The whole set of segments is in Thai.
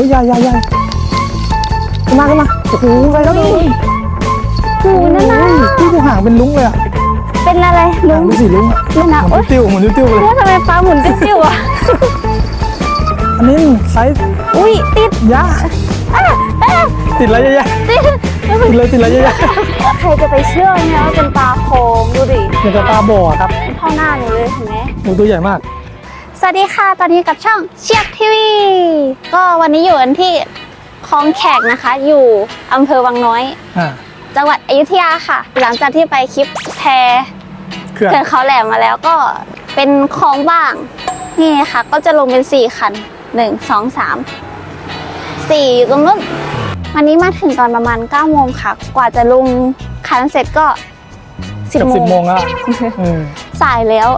ฮ้ยใหญ่ใหญ่ใหญ่ขึ้นมาขึ้นมาโอ้โหไปแล้วเลยหูนั่นนะพี่ดูหางเป็นลุ้งเลยอะเป็นอะไรลุหางงเป็นสีลุ้งอะนั่นนะเหมืโอ๊อยนติ้วๆเหมือนติ้วๆเลยแล้วทำไมฟ้าหมุนติ้วๆอะอันนี้ไซส์อุ้ยติดยะอะอะติดอะไรเยอะติดๆติดเลยติดอะไรเยอะใครจะไปเชื่อเนี่ยว่าเป็นปลาโคงดูดิๆอย่างกับตาบอดครับเท่าหน้าหนูเลยเห็นไหมโอ้ตัวใหญ่มาก สวัสดีค่ะ ตอนนี้กับช่องเชียบทีวี ก็วันนี้อยู่กันที่คลองแขกนะคะ อยู่อำเภอวังน้อย อ่า จังหวัดอยุธยาค่ะ หลังจากที่ไปคลิปแพเขื่อนเขื่อนเขาแหลมมาแล้วก็เป็นคลองบ้าง นี่ค่ะ ก็จะลงเป็นสี่คันหนึ่งสองสามสี่อยู่ตรงนู้นวันนี้มาถึงตอนประมาณ9ก้าโมงค่ะ กว่าจะลงคันเสร็จก็สิบเกือบโมสิบงโมงแล้วเออสายแล้ว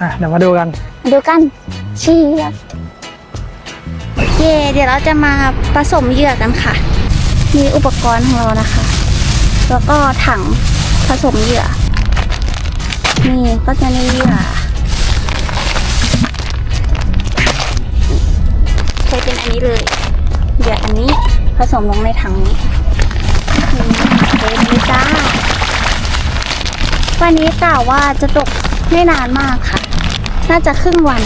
อะเดี๋ยวมาดูกันมา ดูกันเชียบเย่เดี๋ยวเราจะมาผสมเหยื่อกันค่ะ มีอุปกรณ์ของเรานะคะ แล้วก็ถังผสมเหยื่อ นี่ก็จะมีเหยื่อใช้เป็นอันนี้เลยเหยื่ออันนี้ผสมลงในถังนี้เทนี้จ้าวันนี้กล่าวว่าจะตกไม่นานมากค่ะ น่าจะครึ่งวัน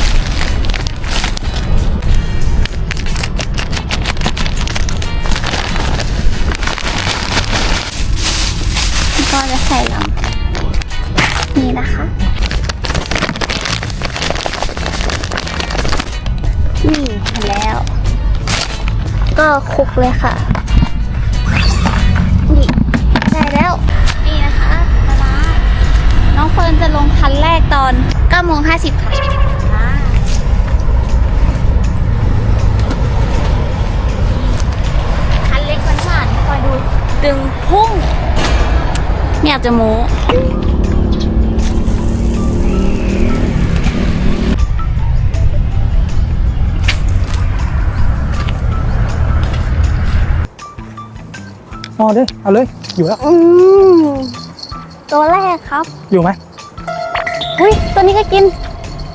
ก็จะใส่ลำนี่นะคะ นี่แล้ว ก็คลุกเลยค่ะ เฟิร์นจะลงคันแรกตอน9โมง50 ค่ะอ่าคันเล็กมันหวานคอยดูดึงพุ่งไม่อยากจะโม้อ๋อเด้เอาเลย อยู่แล้ว อืม ตัวแรกครับ อยู่ไหมอุ้ยตัวนี้ก็กิน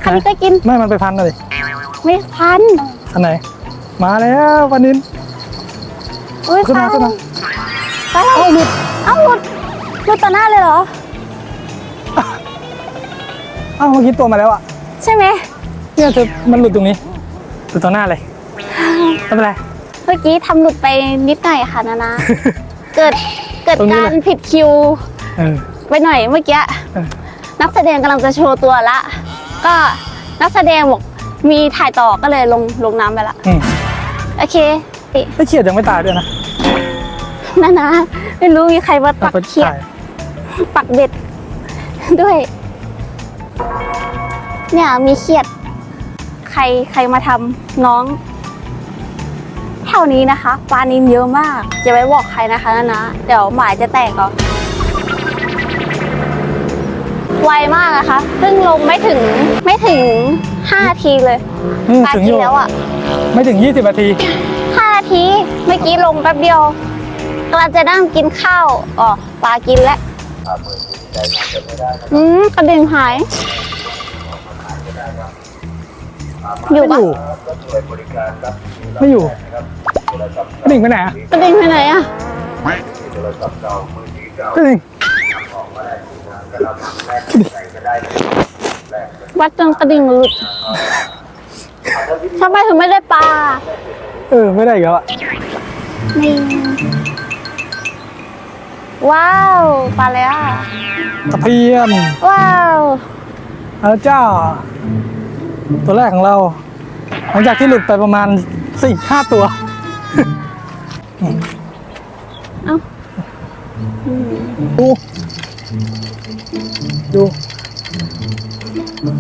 คันนี้ก็กิน ไม่ มันไปพันเลยไม่พันอันไหน มาแล้วปานินอุ้ยขึ้นมาขึ้นมาไปแล้วเอ้าหลุดเอ้าหลุดหลุดต่อหน้าเลยเหรอ เอ้าเมื่อกี้ตัวมาแล้วอะ ใช่ไหมเนี่ยเธอมันหลุดตรงนี้หลุดต่อหน้าเลยไม่เป็นไรเมื่อกี้ทำหลุดไปนิดหน่อยค่ะนานาเกิดเกิดตรงนี้การเลยผิดคิวเออ ไปหน่อยเมื่อกี้เออนักแสดงกำลังจะโชว์ตัวละ ก็นักแสดงบอกมีถ่ายต่อก็เลยลงลงน้ำไปละอืมโอเคไอ้เขียดยังไม่ตายด้วยนะนานาไม่รู้มีใครมาปักไปเขียดถ่ายปักเบ็ด ด้วย เนี่ยมีเขียด ใครใครมาทำน้องแถวนี้นะคะปลานินเยอะมากอย่าไปบอกใครนะคะนะนะเดี๋ยวหมายจะแตกเอา ไวมากนะคะเพิ่งลงไม่ถึงไม่ถึงห้านาทีเลยอืมปลาถึงกิอนยู่แล้วอะไม่ถึง 20นาทีห้านาทีเมื่อกี้ลงแป๊บเดียวกำลังจะนั่งกินข้าวอ๋อปลากินแล้วอืมกระเด็นหาย อยู่ไม่ปะอยู่ไม่อยู่กระดิ่งไปไหนอะกระเด็นไปไหนอะกระดิ่ง วัดจนกระดิ่งหลุดทำไมถึงไม่ได้ปลา เออ ไม่ได้อีกแล้วอะนี่ว้าวปลาแล้วตะเพียนว้าวเอาละจ้า ตัวแรกของเรา หลังจากที่หลุดไปประมาณสี่ห้าตัว เอ้าอืม ดูดู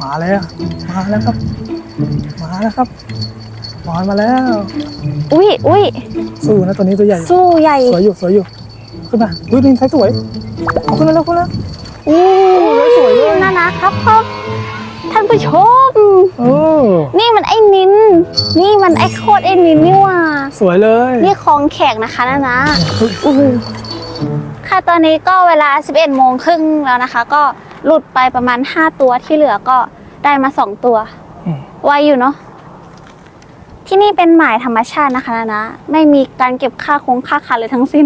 มาแล้ว มาแล้วครับ มาแล้วครับมอนมาแล้ว อุ้ยอุ้ยสู้นะตัวนี้ตัวใหญ่สู้ใหญ่ สวยอยู่สวยอยู่ขึ้นมาอุ้ยนี่ใช้สวยเอาขึ้นมาแล้วขึ้นมาแล้วอู้สวยเลยน่านะครับครับท่านผู้ชมโอ้นี่มันไอ้นิน นี่มันไอ้โคตรไอ้นินนี่หว่า สวยเลย นี่คลองแขกนะคะนะนะอู้หู ค่ะตอนนี้ก็เวลา 11โมงครึ่งแล้วนะคะ ก็หลุดไปประมาณ 5 ตัวที่เหลือก็ได้มา 2 ตัวอืมไวอยู่เนาะที่นี่เป็นหมายธรรมชาตินะคะนะนะไม่มีการเก็บค่าคงค่าคันเลยทั้งสิ้น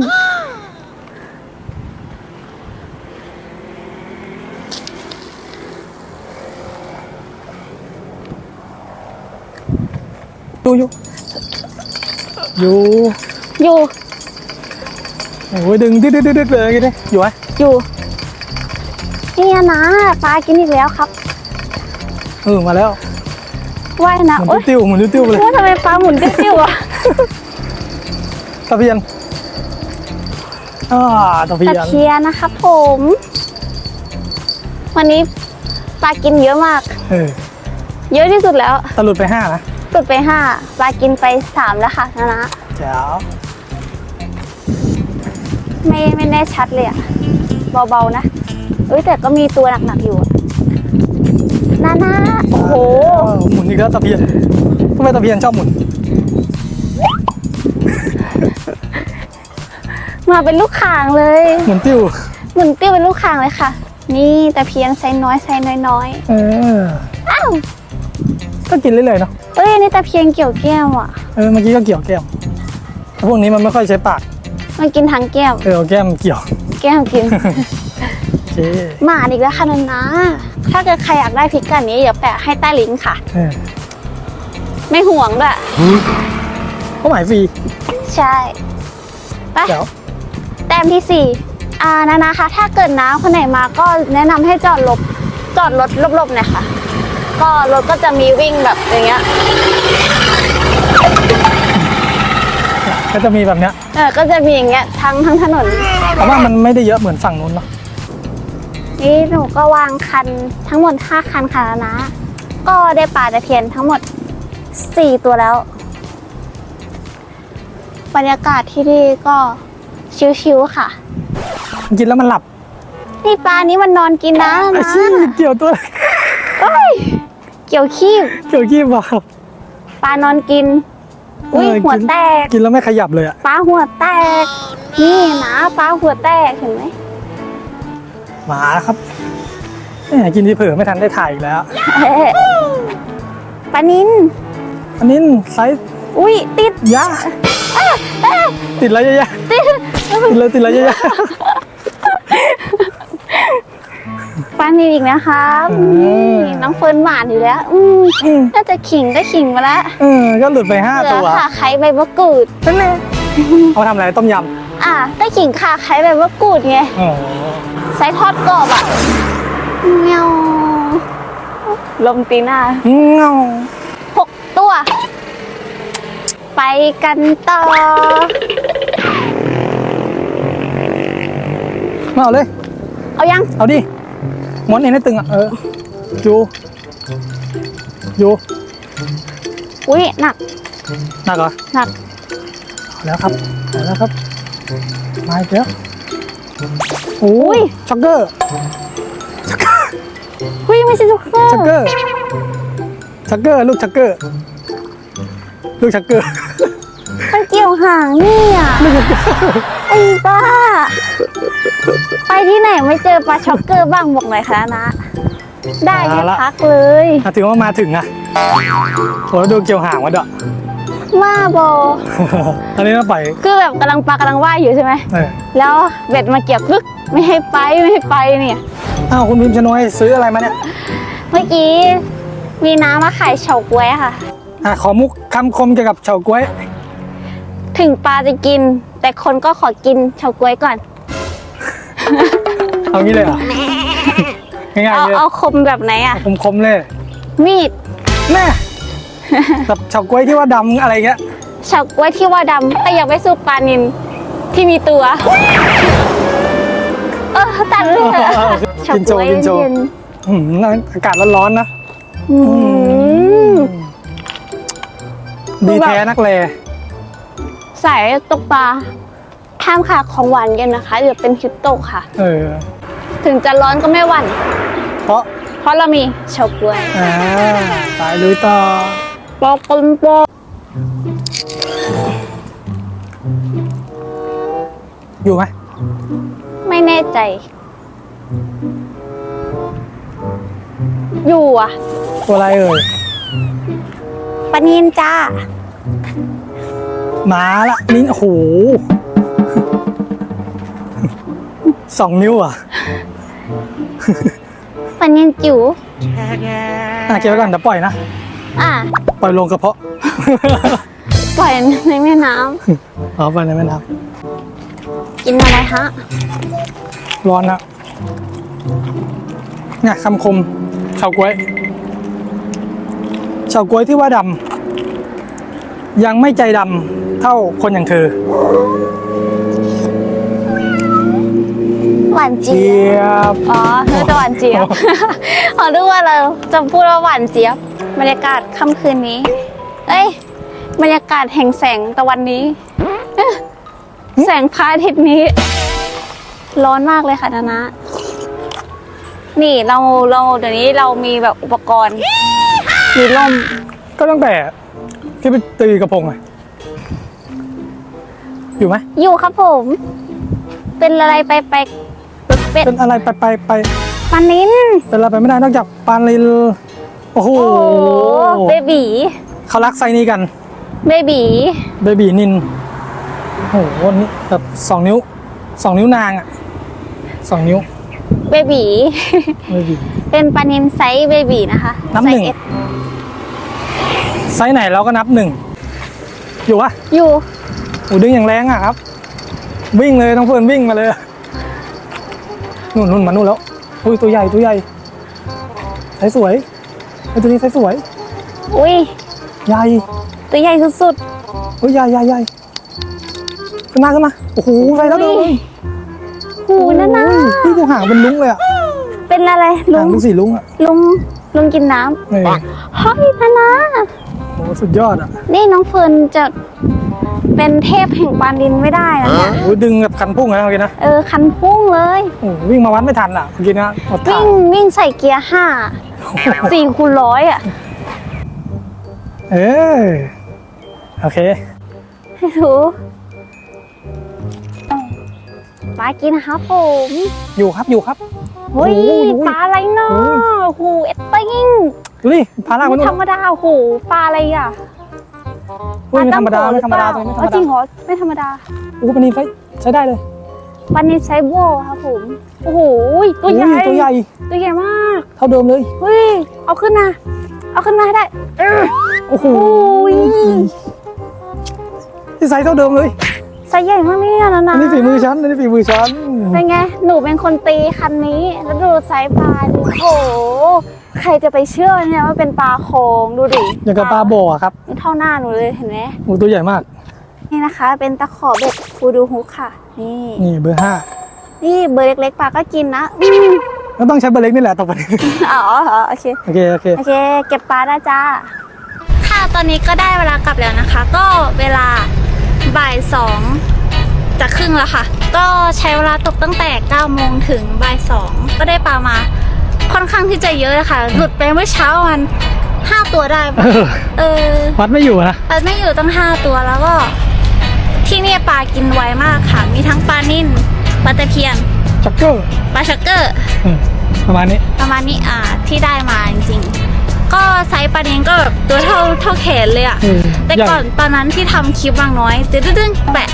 อยู่อยู่อยู่อยู่ โอ้ยดึงดึ๊ดดึ๊ดดึ๊ดดึ๊ดเลยกินดิอยู่ไหมอยู่เนี่ยนะปลากินอีกแล้วครับเออมาแล้วว่ายนะหมุโอ๊นยติ้วๆหมุนติ้วๆไปเลยว่าทำไมปลาหมุนติ้วๆอะตะเพียนอ่าตะเพียตะนเพียนนะครับผม วันนี้ปลากินเยอะมาก เออเยอะที่สุดแล้วตะหลุดไปห้านะสุดไปห้าปลากินไปสามแล้วค่ะนะนะแจ๋ว ไม่ไม่แน่ชัดเลยอะเบาๆนะเอ้ยแต่ก็มีตัวหนักๆอยู่อะนานาโอ้โหหมุนอีกแล้วตะเพียนทำไมตะเพียนชอบหมุน มาเป็นลูกข่างเลยหมุนติ้วหมุนติ้วเป็นลูกข่างเลยค่ะ นี่แต่เพียนไซส์น้อยไซส์น้อยเออๆอ้าวก็กินเรื่อยๆเนาะเอ้ยอันนี่ตะเพียนเกี่ยวแก้มอะเออเมื่อกี้ก็เกี่ยวแก้มแต่พวกนี้มันไม่ค่อยใช้ปาก มันกินทั้งแก้ม เออเอาแก้มเกี่ยว แก้มกิน โอเคหมาอีกแล้วค่ะนันนะ ถ้าเกิดใครอยากได้พิกัดนี้เดี๋ยวแปะให้ใต้ลิงก์ค่ะ เออไม่ห่วงด้วย เขาหมายฟรีใช่ ไป เดี๋ยวแต้มที่สี่อ่านะนะคะ ถ้าเกิดน้าคนไหนมาก็แนะนำให้จอดหลบ จอดรถหลบๆหน่อยค่ะ ก็รถก็จะมีวิ่งแบบอย่างเงี้ย ก็จะมีแบบเนี้ยเออก็จะมีอย่างเงี้ยทั้งทั้งถนนแต่ว่ามันไม่ได้เยอะเหมือนฝั่งนู้นเนาะนี่หนูก็วางคันทั้งหมดห้าคันค่ะนะ ก็ได้ปลาตะเพียนทั้งหมดสี่ตัวแล้ว บรรยากาศที่นี่ก็ชิวๆค่ะ กินแล้วมันหลับนี่ปลานี้มันนอนกินนะไอ้นะชี้เกี่ยวตัว เอ้ยเกี่ยวขี้บเกี่ยวขี้เปล่าปลานอนกิน อุ้ยเออหัวกิน แตกกินแล้วไม่ขยับเลยอะปลาหัวแตก นี่นะปลาหัวแตกเห็นไหมหมาครับเนี่ยกินที่เผลอไม่ทันได้ถ่ายอีกแล้ว เอ๊ะปลานินอันนี้ไซส์อุ้ยติดยะติดอะไรเยอะแยะติดติดเลยติดอะไรเยอะแยะ ปลานินอีกนะครับอืมนี่น้องเฟิร์นหวานอยู่แล้วอืมอืมน่าจะขิงก็ขิงมาแล้วเออก็หลุดไปห้าเหลืตัอวขาไข่ใบมะกรูดเป็นไงเอามาทำอะไรต้มยอะได้ขิงขาไข่ใบมะกรูดไงำอ๋อไส้ทอดกรอบอะเงาลมตีหน้าเงาหกตัว ไปกันต่อมาเอาเลย เอายัง เอาดิ ม้วนเอ็นให้ตึงอะ เอออยู่อยู่อุ้ยหนักหนักเหรอหนักเอาแล้วครับเอาแล้วครับ มาอีกแล้วโอ้อุ้ยยช็อกเกอร์อุ้ยไม่ใช่จุกเกอร์ช็อกเกอร์ช็อกเกอร์ ลูกช็อกเกอร์ ลูกช็อกเกอร์มันเกี่ยวหางนี่อะลูกช็อกเกอร์ไอ้บ้า ไปที่ไหนไม่เจอปลาช็อกเกอร์บ้างบอกหน่อยค่ะนะได้ไม่พักเลย อะถือว่ามาถึงอะโอ้ยดูเกี่ยวหางมาเด้อมาโบอันนี้น่าไปคือแบบกำลังปลากำลังว่ายอยู่ใช่ไหม เออแล้วเบ็ดมาเกี่ยวปึ๊กไม่ให้ไปไม่ให้ไปเนี่ย อ้าวคุณพิมพ์ชนวยซื้ออะไรมาเนี่ยเมื่อกี้มีน้ำมาขายเฉาก๊วยค่ะ อะขอมุกคำคมเกี่ยวกับเฉาก๊วย ถึงปลาจะกิน แต่คนก็ขอกินเฉาก๊วยก่อน เอางี้เลยเหรอง่ายเอาๆเลยเอาคมแบบไหนอะคมๆเลยมีดแม่แบบเฉาก๊วยที่ว่าดำอะไรเงี้ยเฉาก๊วยที่ว่าดำแต่อยากไปสู้ปลานินที่มีตัว เออตัดเลยอะเฉากินโชก๊ว์วยกินโชว์เย็นอืมอากาศร้อนๆนะ ๆอืม ดีแท้นักเล ใส่ตกปลาห้ามขาดของหวานเย็นนะคะ เดี๋ยวเป็นคิวโตกค่ะ เออ ถึงจะร้อนก็ไม่หวั่นเพราะเพราะเรามีเฉาก๊วยอ่าตายลุยต่อปอกลโปกอยู่ไหมไม่แน่ใจ อยู่อะ ตัวอะไรเอ่ยปลานินจ้า มาละนี่โอ้โหสองนิ้วอะปันยันจิ๋วอะเก็บไว้ก่อนเดี๋ยวปล่อยนะ อะ ปล่อยลงกระเพาะ ปล่อยในแม่น้อ๋อปล่อยในแม่น้ำกินอะไรฮะำร้อนนะเนี่ยคำคมชาวกล้วยชาวกล้วยที่ว่าดำ ยังไม่ใจดำเท่าคนอย่างเธอ หวานเจี๊เจี๊ยบยบอ๋อนึกจะหวานเจี๊ยบขอดูว่าเราจะพูดว่าหวานเจี๊ยบ บรรยากาศค่ำคืนนี้ เอ้ย บรรยากาศแห่งแสงตะวันนี้เอ๊ะแสงพระอาทิตย์นี้ ร้อนมากเลยค่ะนานะ นี่เราเราเดี๋ยวนี้เรามีแบบอุปกรณ์ มีร่ม ก็ตั้งแต่ที่ไปตีกระพงไงอยู่ไหมอยู่ครับผม เป็นอะไรไปไป เป็นเป็นอะไรไปไปไปปลานินเป็นอะไรไปไม่ได้นอกจากปลาลิลโอ้โหโอ้โหเบบีเขารักไซส์นี้กัน เบบีเบบีนินโอ้โหนี่แบบสองนิ้วสองนิ้วนางอะสองนิ้วเบบีเบบีเป็นปลานินไซส์เบบีนะคะน้ำหนึ่ง ไซส์ S ไซส์ไหนเราก็นับหนึ่งอยู่วะอยู่โอ้ดึงอย่างแรงอะครับ วิ่งเลยน้องเฟิร์นวิ่งมาเลยนู่นนู่นมานู่นแล้วอุ้ยตัวใหญ่ตัวใหญ่ไซส์สวยไอ้ตัวนี้ไซส์สวย อุ้ยใหญ่ตัวใหญ่สุดอุ้ยใหญ่ใหญ่ใหญ่ขึ้นมาขึ้นมาโอ้โหไซส์เท่าเดิมอุ้ยๆหูนั่นนะโอ้ยนี่ดูหางเป็นลุงเลยอะเป็นอะไรลุหางงเป็นสีลุงอะลุงลุงกินน้นี่ำเฮ้ยนานะโอ้โหสุดยอดอะนี่น้องเฟิร์นจะเป็นเทพแห่งปลานินไม่ได้นะเนี่ยโอ้ยดึงแบบคันพุ่งเลยนะเมื่อกี้นะเออคันพุ่งเลยโอ้โหวิ่งมาวัดไม่ทันอะเมื่อกี้นะหมดทาวิ่งงวิ่งใส่เกียร์ห้าสี่คูณร้อยอะเออโอเค ให้รู้ปลากินนะครับผมอยู่ครับอยู่ครับเฮ้ยโอ้โห ปลาอะไรเนาะโอ้โอ้โหเอ็ดติ้ง ดูดิพาลากไปไม่นู่นธรรมดาโอ้โหปลาอะไรอะอุ้ยไม่ธรรมดาปลไม่ธรรมดาตั้ตัวงนี้โกไม่ธรรมหอเปล่าเอาจริดางเหรอไม่ธรรมดาโอ้โหปนินใช้ใช้ได้เลยปลานินไซโบครับผมโอ้โหตัวใหญ่อุ้ยตัวใหญ่ตัวใหญ่มาก เท่าเดิมเลยเฮ้ยเอาขึ้นมาเอาขึ้นมาให้ได้เออโอ้โหโอ้ยที่ไซส์เท่าเดิมเลยไซส์ใหญ่มากเนี่ยนะอันะนนี้ฝีมือฉันอันนี้ฝีมือฉันเป็นไงหนูเป็นคนตีคันนี้แล้วดูไซส์ปลาดิโอ้โห ใครจะไปเชื่อเนี่ยว่าเป็นปลาโคงดูดิอย่างกับปลาบ่ออะครับนี่เท่าหน้าหนูเลยเห็นไหมโอ้ตัวใหญ่มาก นี่นะคะ เป็นตะขอเบ็ดฟูดูฮุกค่ะ นี่นี่เบอร์ห้านี่เบอร์เล็กๆปลาก็กินนะอืมก็ต้องใช้เบอร์เล็กนี่แหละต่อไปอ๋ออ๋อโอเคโอเคโอเคโอเคเก็บปลาได้จ้าค่ะตอนนี้ก็ได้เวลากลับแล้วนะคะ ก็เวลาบ่ายสองจะครึ่งแล้วค่ะ ก็ใช้เวลาตกตั้งแต่9โมงถึงบ่ายสองก็ได้ปลามา ค่อนข้างที่จะเยอะเลยค่ะ หลุดไปเมื่อเช้ามันห้าตัวได้เออ เออวัดไม่อยู่นะปลาไม่อยู่ตั้งห้าตัวแล้วก็ ที่เนี่ยปลากินไวมากค่ะ มีทั้งปลานิ่นปลาตะเพียนช็อกเกอร์ปลาชักเกอร์อืมประมาณนี้ ประมาณนี้อ่าที่ได้มาจริงๆ ก็ไซส์ปลาเนี้ก็แบบตัวเท่าเท่าแขนเลยอะเออแต่ใหญ่ก่อนตอนนั้นที่ทำคลิปบางน้อยจะดึ้งๆแปะ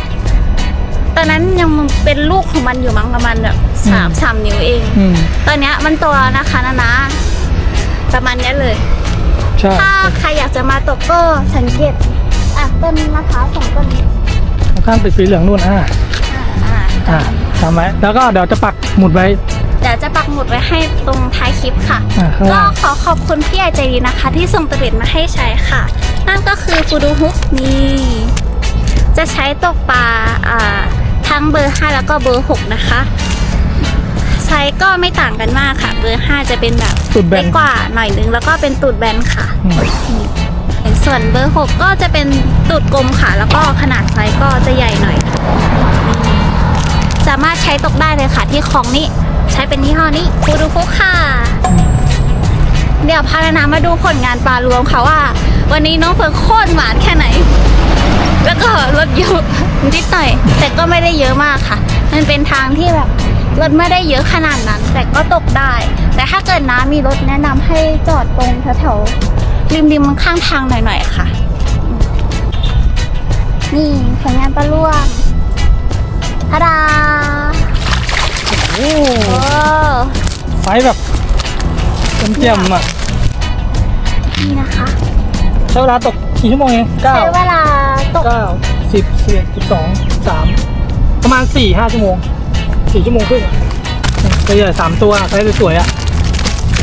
ตอนนั้นยังเป็นลูกของมันอยู่มั้งประมาณแบบสามสามนิ้วเอง อืม ตอนเนี้ยมันโตแล้วนะคะนานะประมาณเนี้ยเลย ใช่ ถ้าใครอยากจะมาตกก็สังเกตอะต้นมะพร้าวสองต้นนี้ข้างติดสีเหลืองนู่นอ่าอ่าอ่าจำไว้แล้วก็เดี๋ยวจะปักหมุดไว้ เดี๋ยวจะปักหมุดไว้ให้ตรงท้ายคลิปค่ะ อ่าข้างก็ล่าง ขอขอบคุณพี่ใหญ่ใจดีนะคะ ที่ส่งตะเบ็ดมาให้ใช้ค่ะ นั่นก็คือฟูดูฮุกนี่ จะใช้ตกปลาอ่า ทั้งเบอร์ 5 แล้วก็เบอร์ 6 นะคะ ไซส์ก็ไม่ต่างกันมากค่ะ เบอร์ 5 จะเป็นแบบตุดแบเล็นกกว่าหน่อยนึงแล้วก็เป็นตูดแบนค่ะ อืมส่วนเบอร์ 6 ก็จะเป็นตูดกลมค่ะ แล้วก็ขนาดไซส์ก็จะใหญ่หน่อยนี่สามารถใช้ตกได้เลยค่ะ ที่คลองนี้ใช้เป็นยี่ห้อนี้ฟูดูฟุกค่ะ เดี๋ยวพานานามาดูผลงานปลารวมค่ะว่า วันนี้น้องเฟิร์นโคตรหวานแค่ไหน แล้วก็รถเยอะ นิดหน่อย แต่ก็ไม่ได้เยอะมากค่ะ มันเป็นทางที่แบบรถไม่ได้เยอะขนาดนั้น แต่ก็ตกได้ แต่ถ้าเกิดน้ามีรถแนะนำให้จอดตรงแถวๆริมๆข้างทางหน่อยๆค่ะ นี่ผลงานปลาล่วงทาดาโอ้โอ้ไซส์แบบเจียมๆอะนี่นะคะ ใช้เวลาตกกี่ชั่วโมงเองเก้าใช้เวลาตกเก้า สิบสิบเอ็ดสิบสองสามประมาณสี่ห้าชั่วโมงสี่ชั่วโมงครึ่งอะตัวใหญ่สามตัวไซส์สวยๆอะ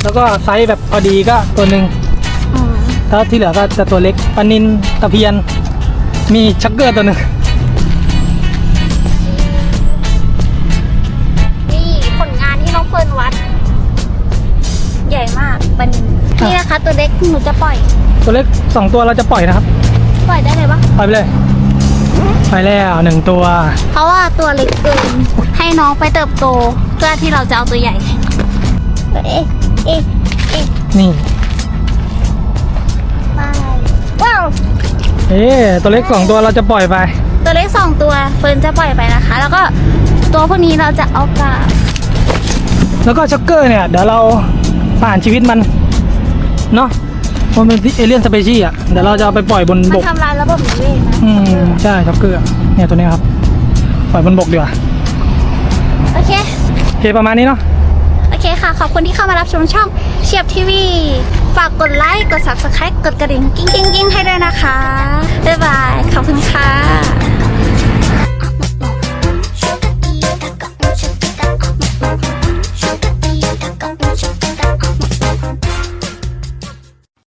แล้วก็ไซส์แบบพอดีก็ตัวหนึ่งอืมแล้วที่เหลือก็จะตัวเล็กปลานินตะเพียน มีชักเกอร์ตัวหนึ่งนี่ผลงานที่น้องเฟิร์นวัด ใหญ่มากเป็นนี่นะคะตัวเล็กหนูจะปล่อย ตัวเล็กสองตัวเราจะปล่อยนะครับ ปล่อยได้เลยปะปล่อยไปเลย ไปแล้วหนึ่งตัว เพราะว่าตัวเล็กเกินให้น้องไปเติบโตเพื่อที่เราจะเอาตัวใหญ่ เอ๊ะเอ๊ะเอ๊ะนี่ไปว้าว เอ๊ะตัวเล็กสองตัวเราจะปล่อยไป ตัวเล็กสองตัวเฟิร์นจะปล่อยไปนะคะ แล้วก็ตัวพวกนี้เราจะเอากลับแล้วก็ชักเกอร์เนี่ยเดี๋ยวเราผ่านชีวิตมันเนาะ มันเป็นเอเลี่ยนสเปชีอะเดี๋ยวเราจะเอาไปปล่อยบนมับนก ทำลายระบบนิเวศนะอืม ใช่ชักเกอร์เนี่ยตัวเนี้ยครับ ปล่อยบนบกดีกว่าโอเค โอเคประมาณนี้เนาะ โอเคค่ะ ขอบคุณที่เข้ามารับชมช่องเชียบทีวี ฝากกดไลค์ กด subscribe กดกระดิ่ง กิ้งกิ้งกิ้งให้ด้วยนะคะ บ๊ายบาย ขอบคุณค่ะ